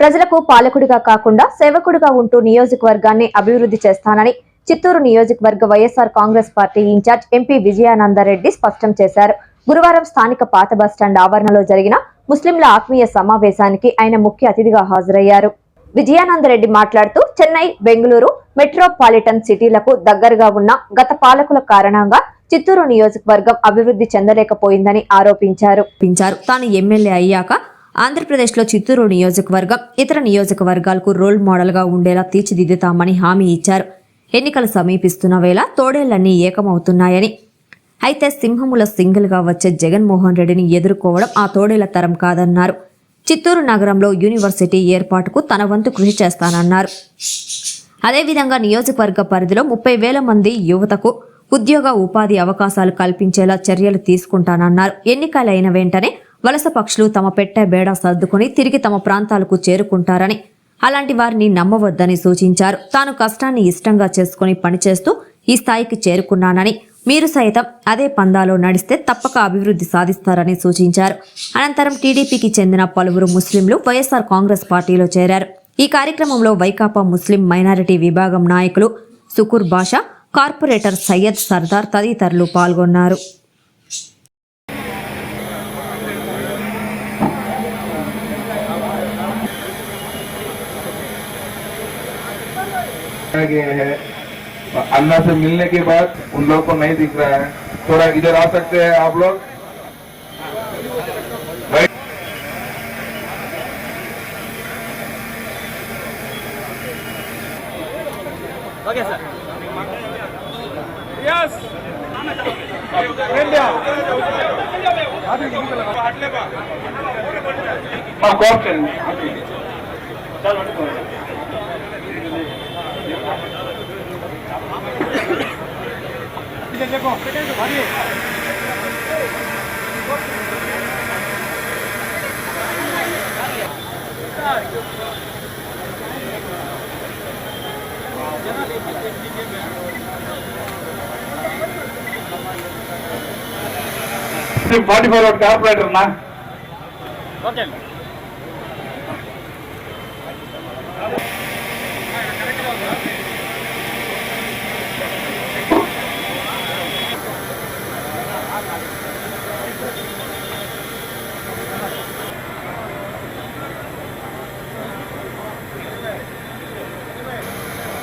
ప్రజలకు పాలకుడిగా కాకుండా సేవకుడిగా ఉంటూ నియోజకవర్గాన్ని అభివృద్ధి చేస్తానని చిత్తూరు నియోజకవర్గ YSR Congress party incharge MP Vijayananda Reddy స్పష్టం చేశారు. గురువారం స్థానిక పాత బస్టాండ్ ఆవరణలో జరిగిన ముస్లింల ఆత్మీయ సమావేశానికి ఆయన ముఖ్య అతిథిగా హాజరయ్యారు. విజయానందరెడ్డి మాట్లాడుతూ చెన్నై బెంగళూరు మెట్రోపాలిటన్ సిటీలకు దగ్గరగా ఉన్న గత పాలకుల కారణంగా చిత్తూరు నియోజకవర్గం అభివృద్ధి చెందలేకపోయిందని ఆరోపించారు. తాను ఎమ్మెల్యే అయ్యాక ఆంధ్రప్రదేశ్లో చిత్తూరు నియోజకవర్గం ఇతర నియోజకవర్గాలకు రోల్ మోడల్గా ఉండేలా తీర్చిదిద్దుతామని హామీ ఇచ్చారు. ఎన్నికలు సమీపిస్తున్న వేళ తోడేళ్ళన్నీ ఏకమవుతున్నాయని. అయితే సింహముల సింగిల్గా వచ్చే జగన్మోహన్ రెడ్డిని ఎదుర్కోవడం ఆ తోడేళ్ళ తరం కాదన్నారు. చిత్తూరు నగరంలో యూనివర్సిటీ ఏర్పాటుకు తన వంతు కృషి చేస్తానన్నారు. అదేవిధంగా నియోజకవర్గ పరిధిలో ముప్పై వేల మంది యువతకు ఉద్యోగ ఉపాధి అవకాశాలు కల్పించేలా చర్యలు తీసుకుంటానన్నారు. ఎన్నికలైన వెంటనే వలస పక్షులు తమ పెట్టె బేడ సర్దుకుని తిరిగి తమ ప్రాంతాలకు చేరుకుంటారని అలాంటి వారిని నమ్మవద్దని సూచించారు. తాను కష్టాన్ని ఇష్టంగా చేసుకుని పనిచేస్తూ ఈ స్థాయికి చేరుకున్నానని మీరు సైతం అదే పందాలో నడిస్తే తప్పక అభివృద్ధి సాధిస్తారని సూచించారు. అనంతరం టీడీపీకి చెందిన పలువురు ముస్లింలు వైఎస్ఆర్ కాంగ్రెస్ పార్టీలో చేరారు. ఈ కార్యక్రమంలో వైకాపా ముస్లిం మైనారిటీ విభాగం నాయకులు సుకూర్ బాషా కార్పొరేటర్ సయ్యద్ సర్దార్ తదితరులు పాల్గొన్నారు. गया है। अल्लाह से मिलने के बाद उन लोग को नहीं दिख रहा है। थोड़ा इधर आ सकते हैं आप लोग? कॉल करें। ఫార్టీ ఫోర్ అవుట్ కార్పొరేటర్ నా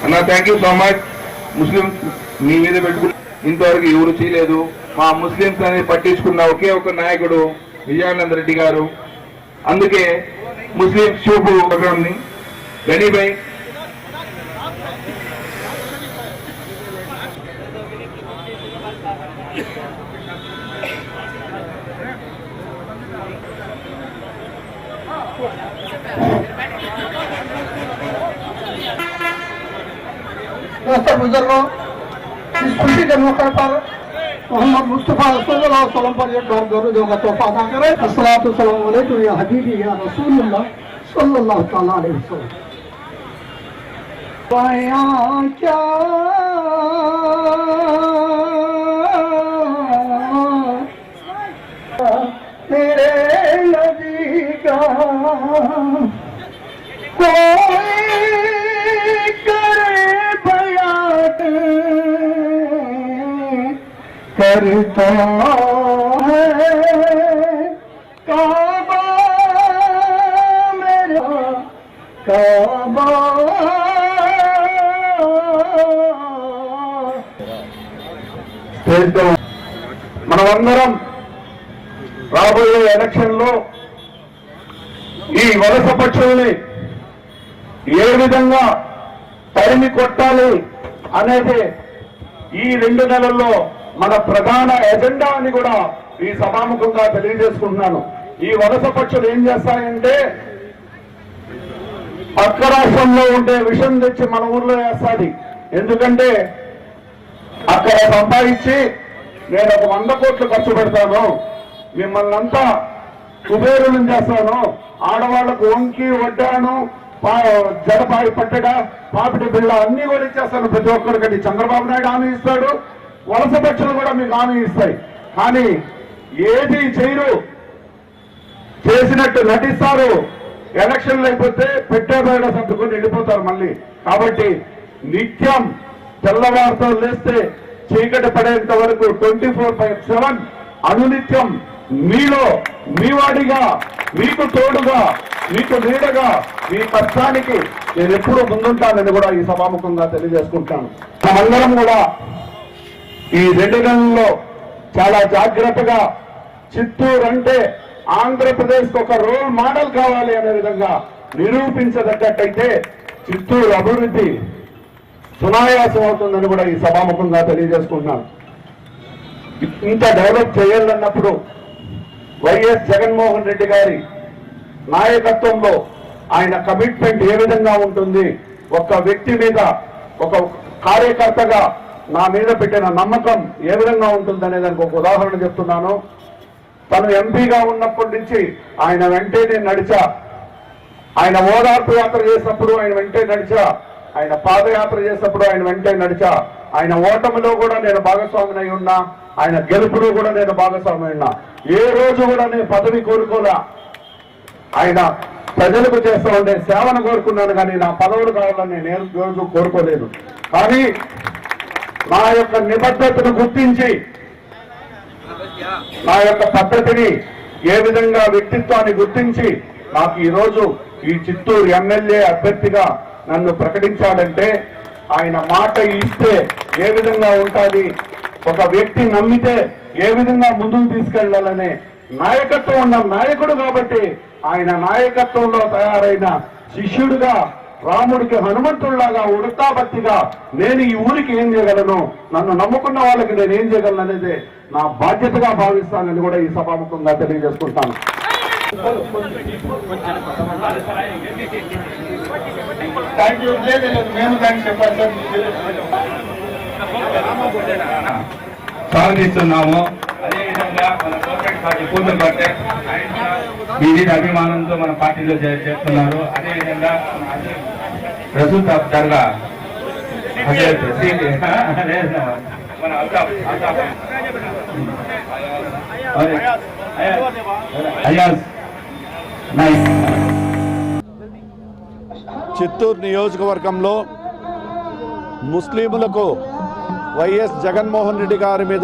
అన్న thank you so much Muslim మీ మీద పెట్టుకుని ఇంతవరకు ఎవరు చేయలేదు. మా ముస్లింస్ అనేది పట్టించుకున్న ఒకే ఒక నాయకుడు విజయానంద రెడ్డి గారు. అందుకే ముస్లిం చూపు ప్రోగ్రామ్ని রাস্তা বুঝারো খুশি মৌকা পার মোহাম্মদ মুস্তফা सल्लल्लाहु अलैहि वसल्लम पर ये डोर डोर जो का तोहफा अदा करे अस्सलातु वसलाम अलैकुम या हबीबी या रसूलुल्लाह सल्लल्लाहु तआला अलैहि वसल्लम बया क्या काबा मेरा काबा చేద్దాం మనమందరం రాబోయే ఎలక్షన్ లో ఈ వలస పక్షుల్ని ఏ విధంగా తరిమి కొట్టాలి అనేది ఈ రెండు నెలల్లో మన ప్రధాన ఎజెండా అని కూడా ఈ సభాముఖంగా తెలియజేసుకుంటున్నాను. ఈ వలస పక్షులు ఏం చేస్తాయంటే పక్క రాష్ట్రంలో ఉండే విషయం తెచ్చి మన ఊర్లో వేస్తాది. ఎందుకంటే అక్కడ సంపాదించి నేను ఒక వంద కోట్లు ఖర్చు పెడతాను. మిమ్మల్ని అంతా కుబేరులను చేస్తాను. ఆడవాళ్ళకు వంకి వడ్డాను పా- జడపాయి పట్టడ పాపిటి బిళ్ళ అన్ని కూడా ఇచ్చేస్తాను. ప్రతి ఒక్కరికని చంద్రబాబు నాయుడు హామీ ఇస్తాడు. వలస పక్షులు కూడా మీకు హామీ ఇస్తాయి. కానీ ఏది చేయరు. చేసినట్టు నటిస్తారు. ఎలక్షన్లు అయిపోతే పెట్టే బయట సర్దుకొని వెళ్ళిపోతారు మళ్ళీ. కాబట్టి నిత్యం తెల్లవారుతో లేస్తే చీకటి పడేంత వరకు ట్వంటీ ఫోర్ బై సెవెన్ అనునిత్యం మీలో మీ వాడిగా మీకు తోడుగా మీకు నీడగా మీ కష్టానికి నేను ఎప్పుడూ ముందుంటానని కూడా ఈ సభాముఖంగా తెలియజేసుకుంటాను. మనమందరం కూడా ఈ రెండు నెలల్లో చాలా జాగ్రత్తగా చిత్తూరు అంటే ఆంధ్రప్రదేశ్ ఒక రోల్ మోడల్ కావాలి అనే విధంగా నిరూపించదగ్గట్టయితే చిత్తూరు అభివృద్ధి సునాయాసం అవుతుందని కూడా ఈ సభాముఖంగా తెలియజేసుకుంటున్నాను. ఇంత డెవలప్ చేయాలన్నప్పుడు వైఎస్ జగన్మోహన్ రెడ్డి గారి నాయకత్వంలో ఆయన కమిట్మెంట్ ఏ విధంగా ఉంటుంది? ఒక వ్యక్తి మీద ఒక కార్యకర్తగా నా మీద పెట్టిన నమ్మకం ఏ విధంగా ఉంటుందనే దానికి ఒక ఉదాహరణ చెప్తున్నాను. తను ఎంపీగా ఉన్నప్పటి నుంచి ఆయన వెంటే నేను నడిచా. ఆయన ఓదార్పు యాత్ర చేసినప్పుడు ఆయన వెంటే నడిచా. ఆయన పాదయాత్ర చేసినప్పుడు ఆయన వెంటే నడిచా. ఆయన ఓటమిలో కూడా నేను భాగస్వామిని అయి ఉన్నా. ఆయన గెలుపులో కూడా నేను భాగస్వామి ఉన్నా. ఏ రోజు కూడా నేను పదవి కోరుకోలే. ఆయన ప్రజలకు చేస్తూ ఉండే సేవను కోరుకున్నాను కానీ నా పదవులు కావాలని నేను రోజు కోరుకోలేదు. కానీ నా యొక్క నిబద్ధతను గుర్తించి నా యొక్క పద్ధతిని ఏ విధంగా వ్యక్తిత్వాన్ని గుర్తించి నాకు ఈ రోజు ఈ చిత్తూరు ఎమ్మెల్యే అభ్యర్థిగా నన్ను ప్రకటించాలంటే ఆయన మాట ఇస్తే ఏ విధంగా ఉంటుంది ఒక వ్యక్తి నమ్మితే ఏ విధంగా ముందుకు తీసుకెళ్ళాలనే నాయకత్వం ఉన్న నాయకుడు కాబట్టి ఆయన నాయకత్వంలో తయారైన శిష్యుడుగా రాముడికి హనుమంతుడిలాగా ఉడతాబత్తిగా నేను ఈ ఊరికి ఏం చేయగలను? నన్ను నమ్ముకున్న వాళ్ళకి నేను ఏం చేయగలను అనేది నా బాధ్యతగా భావిస్తానని కూడా ఈ సభాముఖంగా తెలియజేసుకుంటాను. థ్యాంక్ యూ మేము థ్యాంక్స్ చెప్పాలి సార్ సాధిస్తున్నాము అదేవిధంగా మన గవర్నమెంట్ పార్టీ పూర్తి పట్టే ఇది అభిమానంతో మన పార్టీలో చేస్తున్నారు. అదేవిధంగా ప్రస్తుత అదే మన అల్తాఫ్ అల్తాఫ్ అయాజ్ నైస్. చిత్తూరు నియోజకవర్గంలో ముస్లింలకు వైఎస్ జగన్మోహన్ రెడ్డి గారి మీద